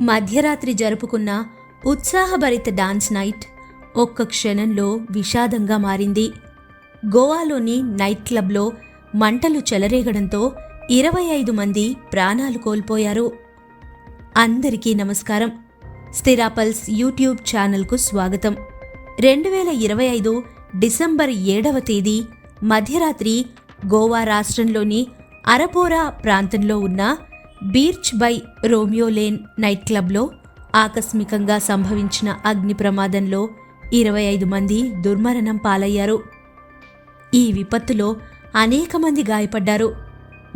మధ్యరాత్రి జరుపుకున్న ఉత్సాహభరిత dance night ఒక్క క్షణంలో విషాదంగా మారింది. గోవాలోని నైట్ క్లబ్లో మంటలు చెలరేగడంతో ఇరవై ఐదు మంది ప్రాణాలు కోల్పోయారు. అందరికీ నమస్కారం. స్థిరాపల్స్ యూట్యూబ్ ఛానల్కు స్వాగతం. రెండు వేల ఇరవై ఐదు డిసెంబర్ ఏడవ తేదీ మధ్యరాత్రి గోవా రాష్ట్రంలోని అరపోరా ప్రాంతంలో ఉన్న Birch by Romeo Lane night క్లబ్లో ఆకస్మికంగా సంభవించిన అగ్ని ప్రమాదంలో ఇరవై ఐదు మంది దుర్మరణం పాలయ్యారు. ఈ విపత్తులో అనేక మంది గాయపడ్డారు.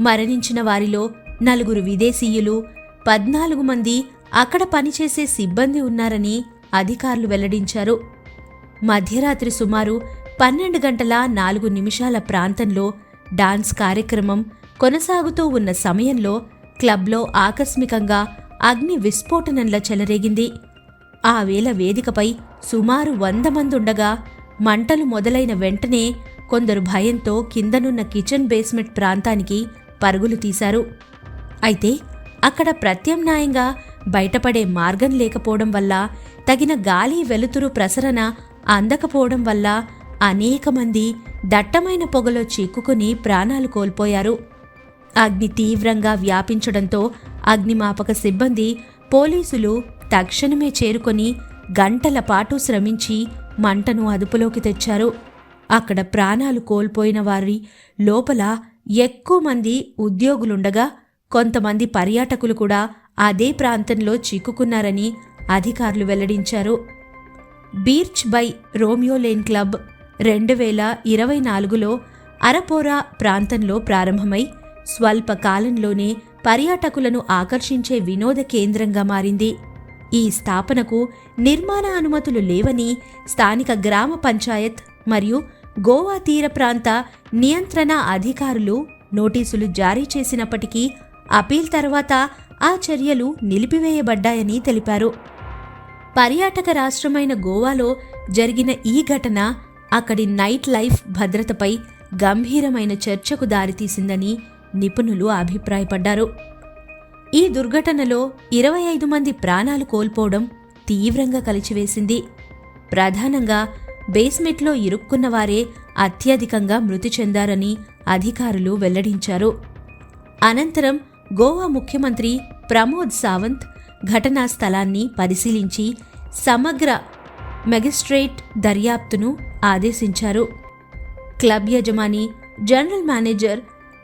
మరణించిన వారిలో నలుగురు విదేశీయులు పద్నాలుగు మంది అక్కడ పనిచేసే సిబ్బంది ఉన్నారని అధికారులు వెల్లడించారు. మధ్యరాత్రి సుమారు పన్నెండు గంటల నాలుగు నిమిషాల ప్రాంతంలో డాన్స్ కార్యక్రమం కొనసాగుతూ ఉన్న సమయంలో క్లబ్లో ఆకస్మికంగా అగ్ని విస్ఫోటనంలా చెలరేగింది. ఆ వేళ వేదికపై సుమారు వంద మంది ఉండగా మంటలు మొదలైన వెంటనే కొందరు భయంతో కిందనున్న కిచెన్ బేస్మెంట్ ప్రాంతానికి పరుగులు తీశారు. అయితే అక్కడ ప్రత్యామ్నాయంగా బయటపడే మార్గం లేకపోవడం వల్ల తగిన గాలి వెలుతురు ప్రసరణ అందకపోవడం వల్ల అనేక మంది దట్టమైన పొగలో చిక్కుకుని ప్రాణాలు కోల్పోయారు. అగ్ని తీవ్రంగా వ్యాపించడంతో అగ్నిమాపక సిబ్బంది పోలీసులు తక్షణమే చేరుకొని గంటల పాటు శ్రమించి మంటను అదుపులోకి తెచ్చారు. అక్కడ ప్రాణాలు కోల్పోయిన వారి లోపల ఎక్కువ మంది ఉద్యోగులుండగా కొంతమంది పర్యాటకులు కూడా అదే ప్రాంతంలో చిక్కుకున్నారని అధికారులు వెల్లడించారు. Birch by Romeo Lane club రెండు వేల ఇరవై నాలుగులో అరపోరా ప్రాంతంలో ప్రారంభమై స్వల్ప కాలంలోనే పర్యాటకులను ఆకర్షించే వినోద కేంద్రంగా మారింది. ఈ స్థాపనకు నిర్మాణ అనుమతులు లేవని స్థానిక గ్రామ పంచాయత్ మరియు గోవా తీర ప్రాంత నియంత్రణ అధికారులు నోటీసులు జారీ చేసినప్పటికీ అపీల్ తర్వాత ఆ చర్యలు నిలిపివేయబడ్డాయని తెలిపారు. పర్యాటక రాష్ట్రమైన గోవాలో జరిగిన ఈ ఘటన అక్కడి నైట్ లైఫ్ భద్రతపై గంభీరమైన చర్చకు దారితీసిందని నిపుణులు అభిప్రాయపడ్డారు. ఈ దుర్ఘటనలో ఇరవై ఐదు మంది ప్రాణాలు కోల్పోవడం తీవ్రంగా కలిచివేసింది. ప్రధానంగా బేస్మెంట్లో ఇరుక్కున్న వారే అత్యధికంగా మృతి చెందారని అధికారులు వెల్లడించారు. అనంతరం గోవా ముఖ్యమంత్రి ప్రమోద్ సావంత్ ఘటనా స్థలాన్ని పరిశీలించి సమగ్ర మెజిస్ట్రేట్ దర్యాప్తును ఆదేశించారు. క్లబ్ యజమాని జనరల్ మేనేజర్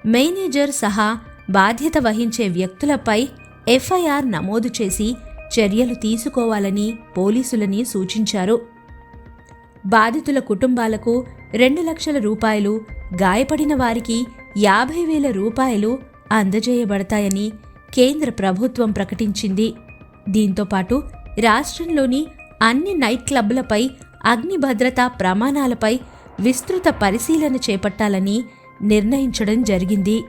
మేనేజర్ సహా బాధ్యత వహించే వ్యక్తులపై ఎఫ్ఐఆర్ నమోదు చేసి చర్యలు తీసుకోవాలని పోలీసులని సూచించారు. బాధితుల కుటుంబాలకు రెండు లక్షల రూపాయలు గాయపడిన వారికి యాభై వేల రూపాయలు అందజేయబడతాయని కేంద్ర ప్రభుత్వం ప్రకటించింది. దీంతోపాటు రాష్ట్రంలోని అన్ని నైట్ క్లబ్లపై అగ్నిభద్రతా ప్రమాణాలపై విస్తృత పరిశీలన చేపట్టాలని నిర్ణయించడం జరిగింది.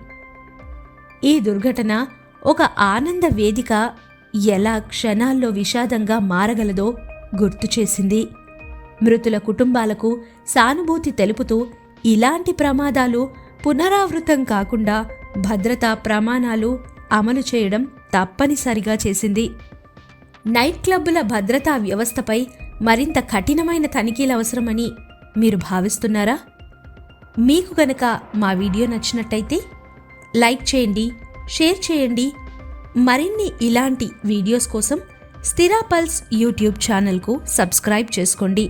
ఈ దుర్ఘటన ఒక ఆనంద వేదిక ఎలా క్షణాల్లో విషాదంగా మారగలదో గుర్తు చేసింది. మృతుల కుటుంబాలకు సానుభూతి తెలుపుతూ ఇలాంటి ప్రమాదాలు పునరావృతం కాకుండా భద్రతా ప్రమాణాలు అమలు చేయడం తప్పనిసరిగా చేసింది. నైట్ క్లబ్బుల భద్రతా వ్యవస్థపై మరింత కఠినమైన తనిఖీలు అవసరమని మీరు భావిస్తున్నారా? మీకు గనక మా వీడియో నచ్చినట్టయితే లైక్ చేయండి షేర్ చేయండి. మరిన్ని ఇలాంటి వీడియోస్ కోసం స్థిరా పల్స్ యూట్యూబ్ ఛానల్కు సబ్స్క్రైబ్ చేసుకోండి.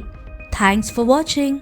Thanks for watching.